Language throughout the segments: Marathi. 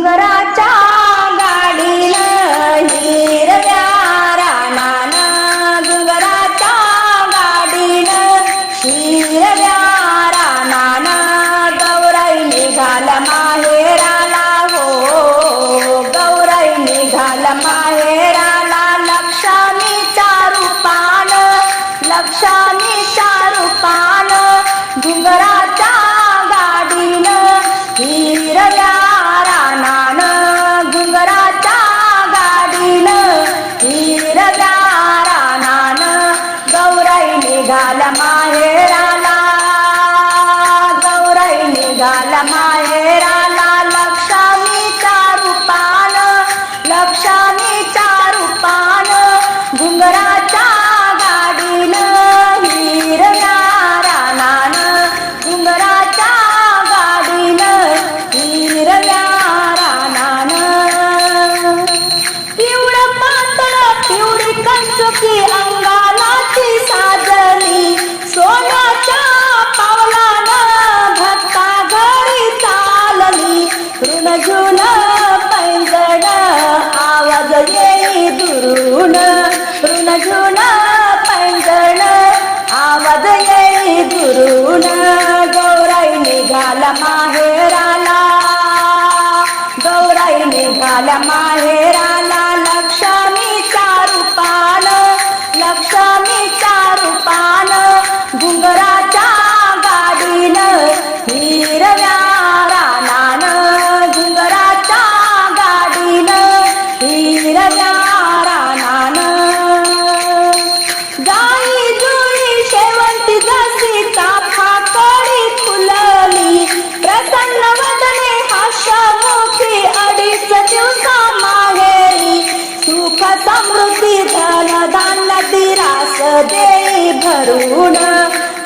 சுந்தராச்சா মাহে धरून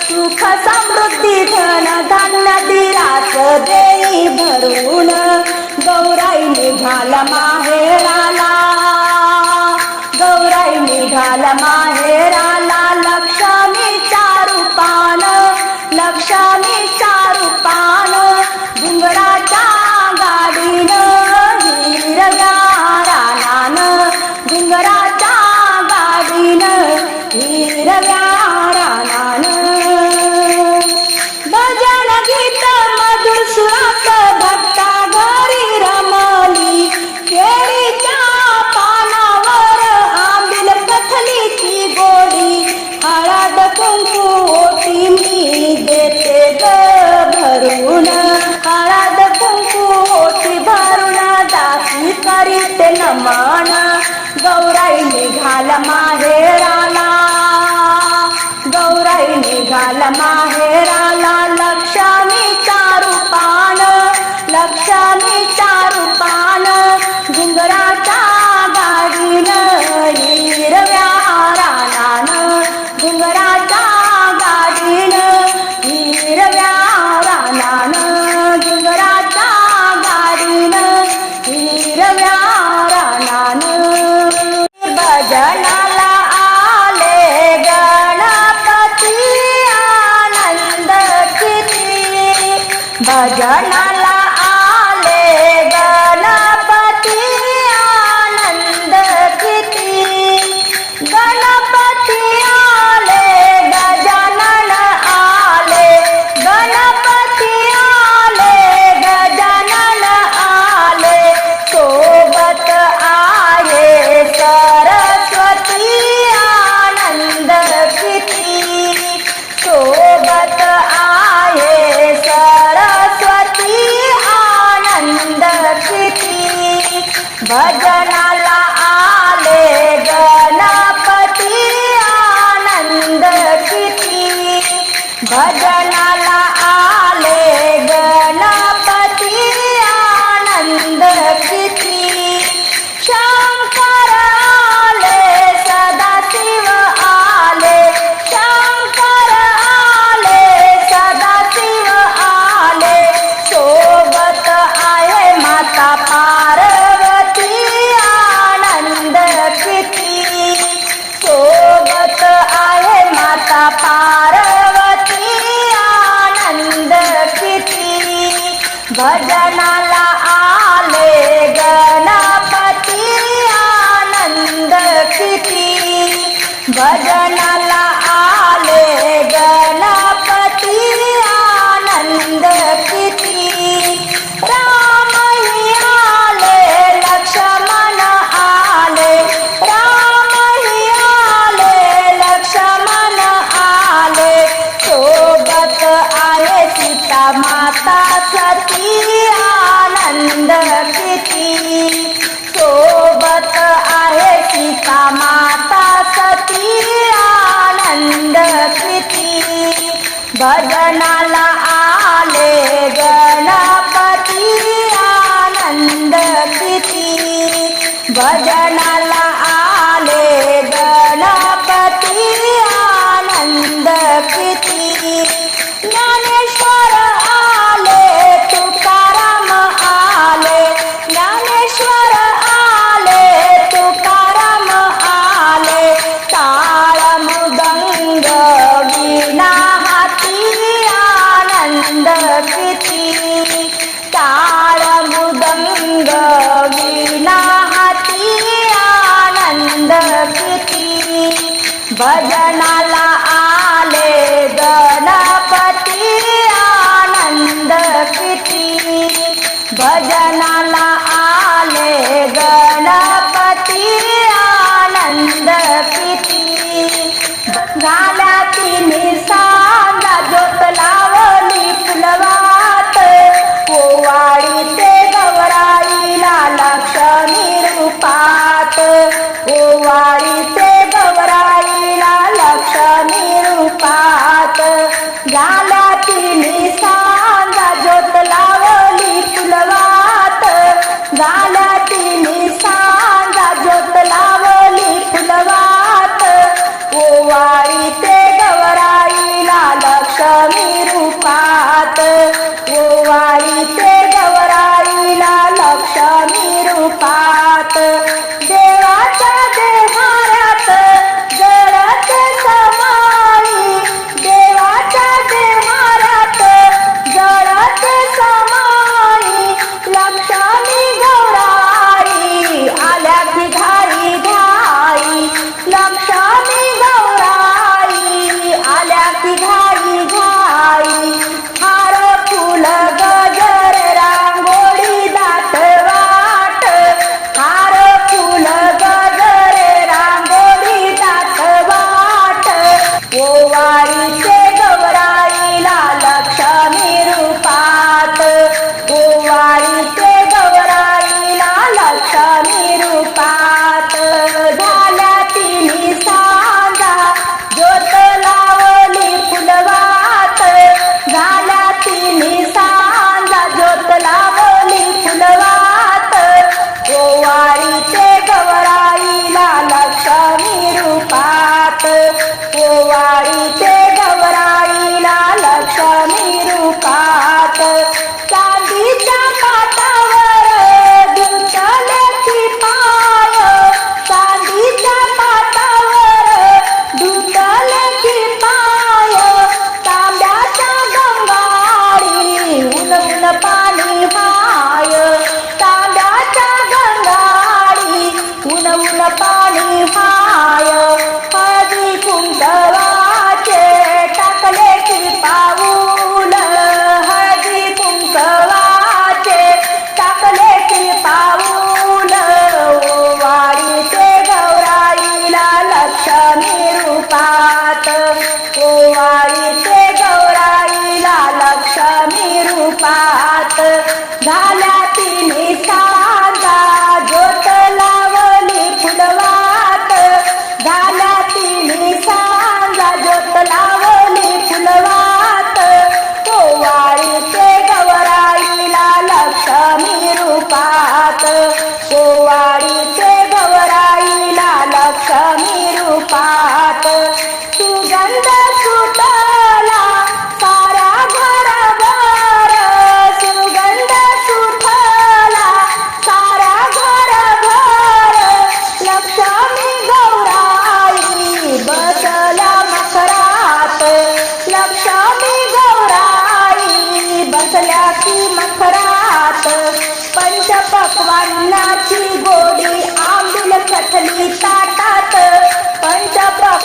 सुख समृद्धी धन धान्य दिरास देई भरून. गौराई निघाल माहेराला गौराई निघाल माहेरा माहेराला लक्षणीच्या रूपान लक्षणीच्या रूपान गुंगराच्या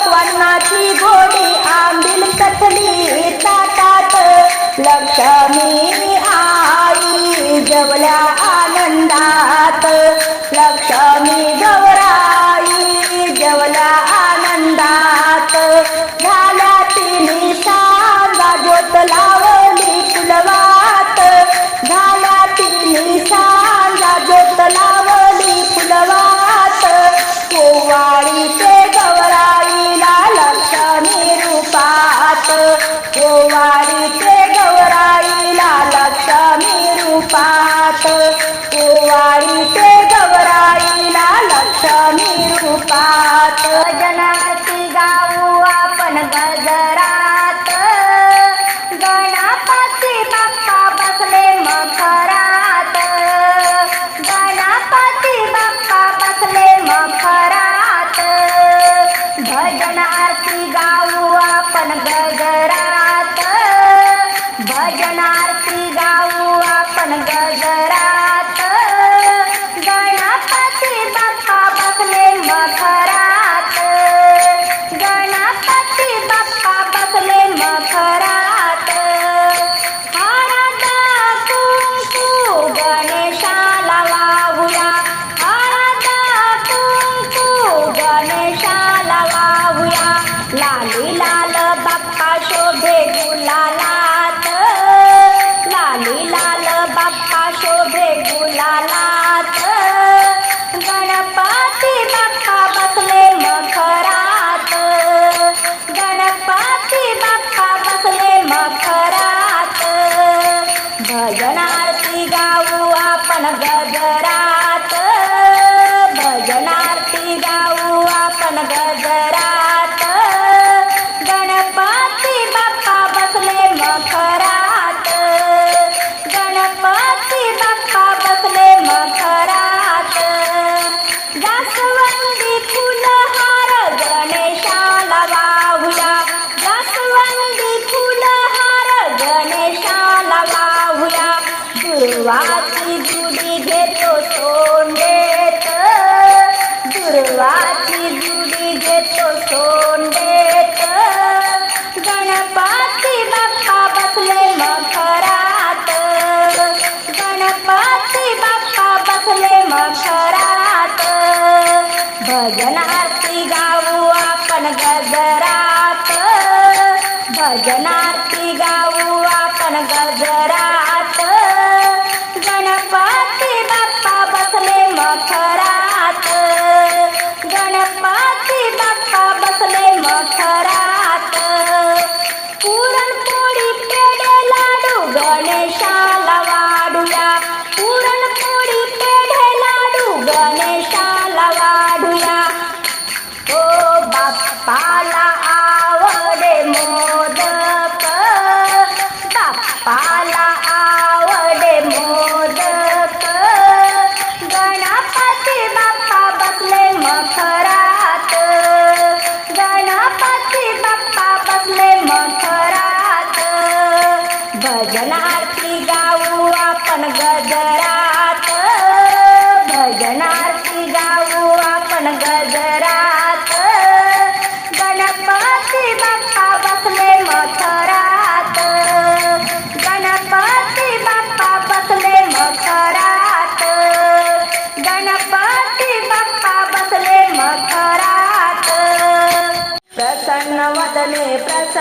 वर्णाची घोडी आंबील तटली ताटात. लक्ष्मी आई जवल्या आनंदात. लक्ष्मी जवळ गावात जनगती गाऊ आपण गजरात. गणपती बाप्पा बसले मखरात. गणपती बाप्पा बसले मखरात. भजन आरती गाऊ आपण गजरात. भजन गाऊ आपण गज भजनार्थी गाऊ आपण गजरात. भजनार्थी गाऊ आपण गजरात.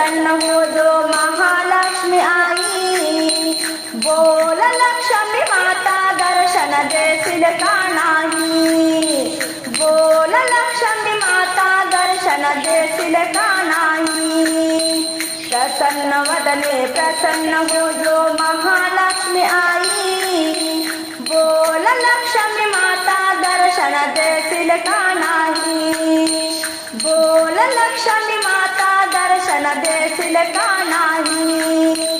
प्रसन्न हो महालक्ष्मी आई. बोल लक्ष्मी माता दर्शन देशील का नाही. बोल लक्ष्मी माता दर्शन देशील का नाही. प्रसन्न वदने प्रसन्न हो जो महालक्ष्मी आई. बोल लक्ष्मी माता दर्शन देशील का नाही. बोल लक्ष्मी माता दर्शन देशील का नाही?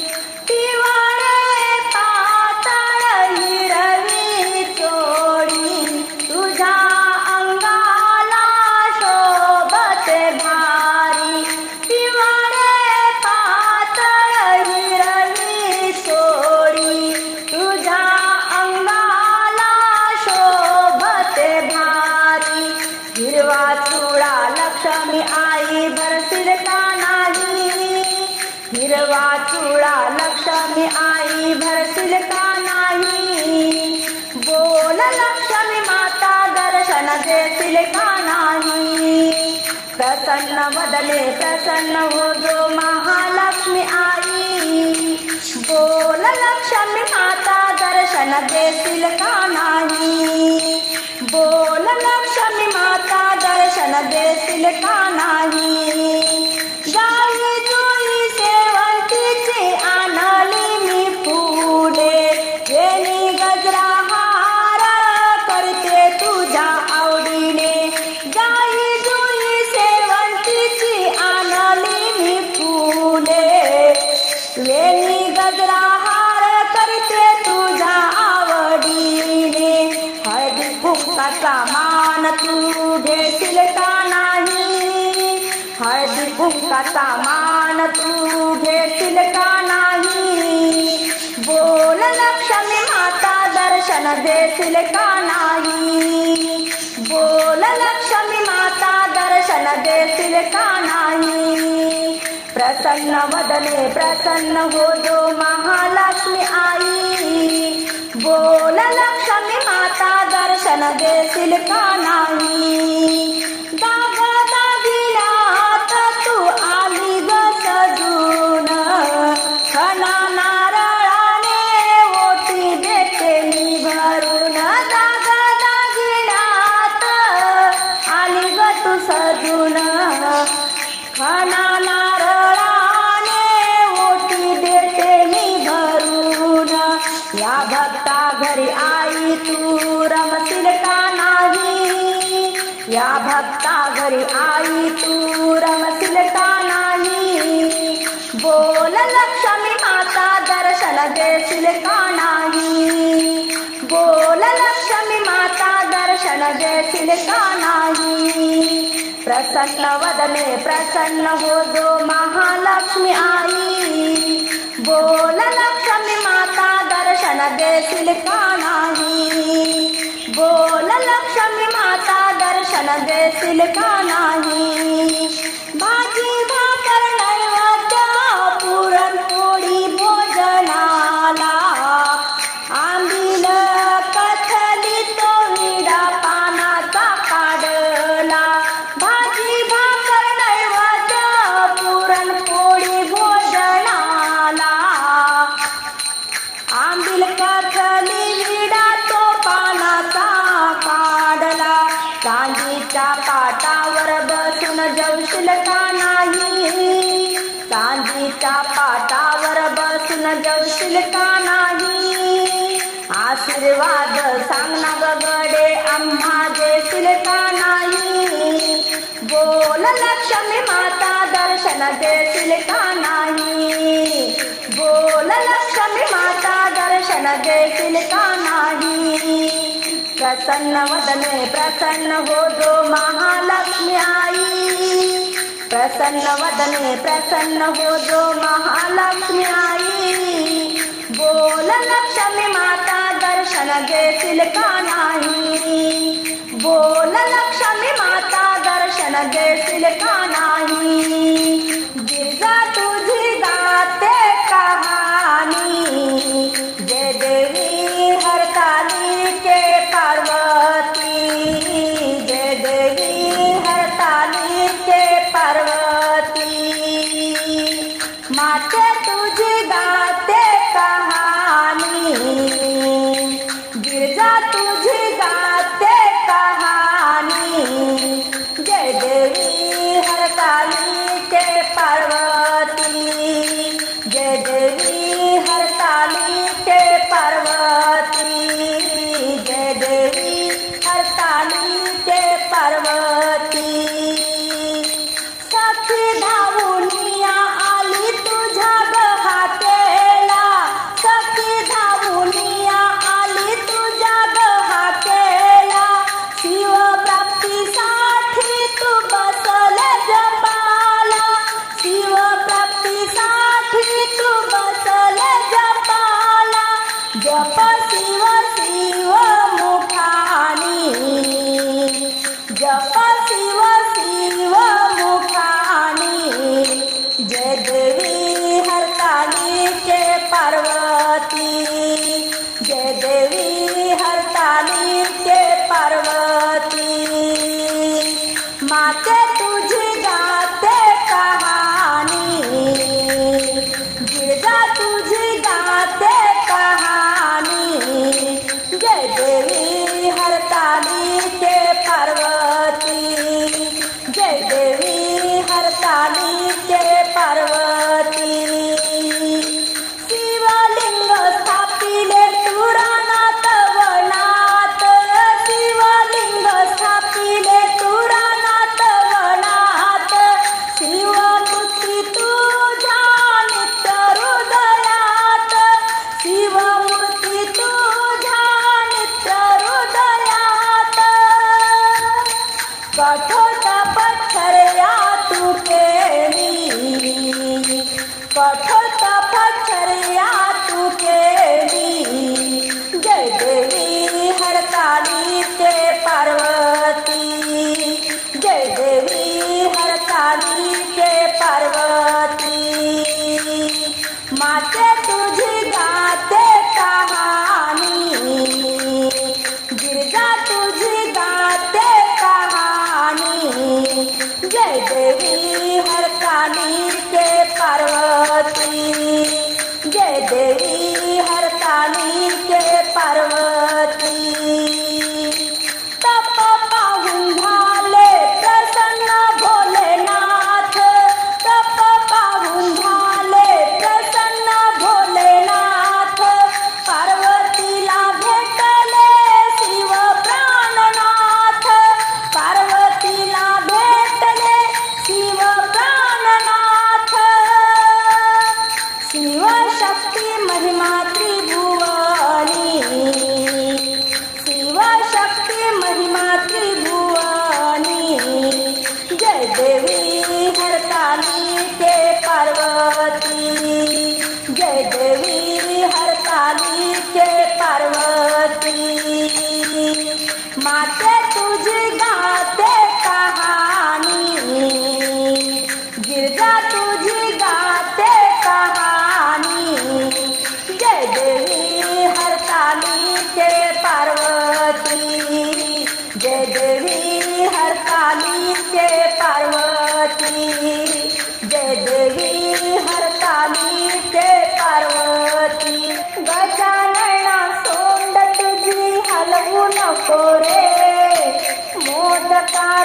दर्शन देतील का नाही? बोल लक्ष्मी माता दर्शन देतील का नाही? सामान मान तू घेशील का नाही बोल लक्ष्मी माता दर्शन देशील का नाही? बोल लक्ष्मी माता दर्शन देशील का नाही? प्रसन्न वदने प्रसन्न हो जो महालक्ष्मी आई बोल लक्ष्मी माता दर्शन देशील का नाही? या घरी आई तू रमसिलता नाही. बोल लक्ष्मी माता दर्शन देशील का नाही? बोल लक्ष्मी माता दर्शन देशील का नाही? प्रसन्न वदने प्रसन्न हो जो महालक्ष्मी आई. बोल लक्ष्मी माता दर्शन देशील का नाही? बोल लक्ष्मी दर्शन देशील का नाही? भाजी पाटावर बसून जेवशील का नाही? चांदीच्या पाटावर बसून जेवशील का नाही? आशीर्वाद सांग ना गगडे आम्हा देशील का नाही? बोल लक्ष्मी माता दर्शन देशील का नाही? बोल लक्ष्मी माता दर्शन देशील का नाही? प्रसन्न वदने प्रसन्न हो जो महालक्ष्मी आई। प्रसन्न वदने प्रसन्न हो जो महालक्ष्मी आई। बोल लक्ष्मी माता दर्शन देशील का नाही। बोल लक्ष्मी माता दर्शन देशील का नाही।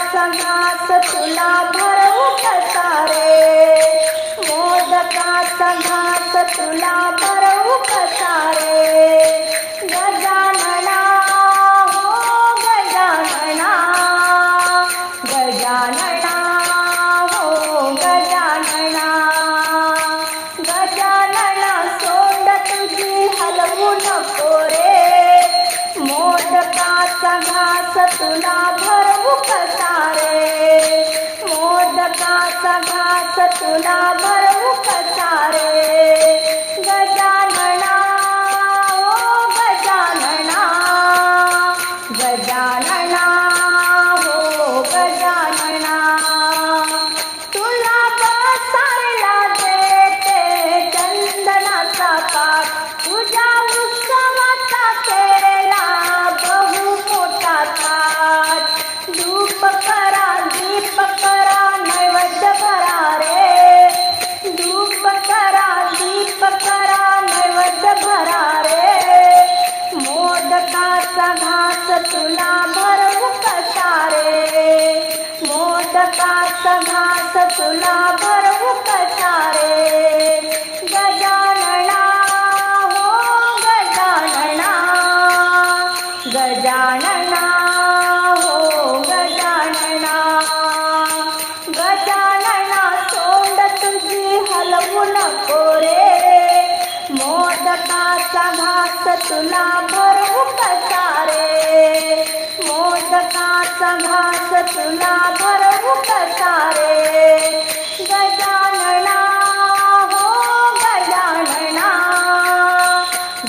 रव्याचा घास तुला भरवू कसा रे मोदकाचा घास तुला भरवू कसा रे I'm not Lord.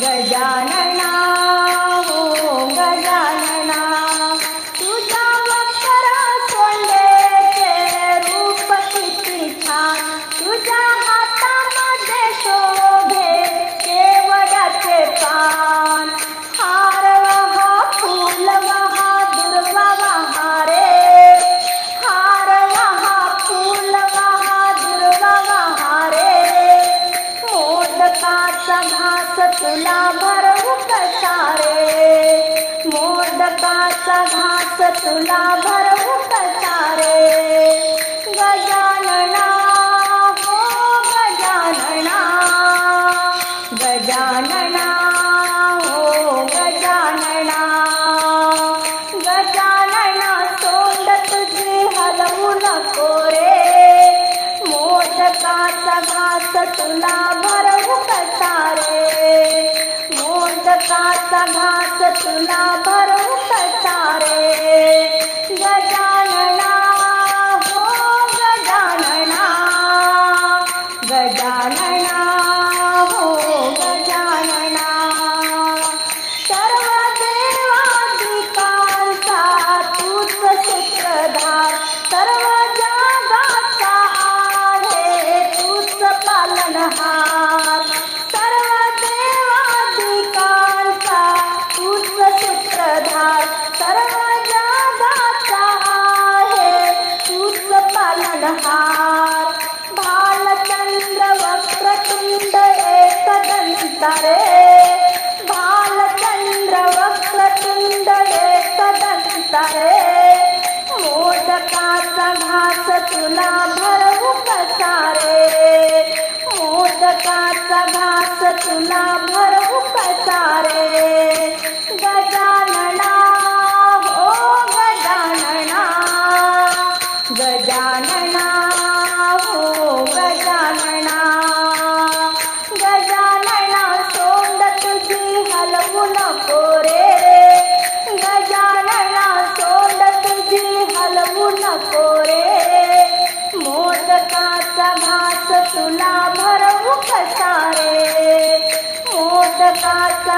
गजान जगात तुला भरवू कसा रे मोदकाचा घास तुला भरवू कसा रे गजा रे भालचन्द्र वक्रतुण्डले सदन्तरे मोदकाचा भास तुला भरवू कसा रे मोदकाचा भास तुला भरवू कसा रे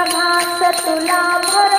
भास तुला भर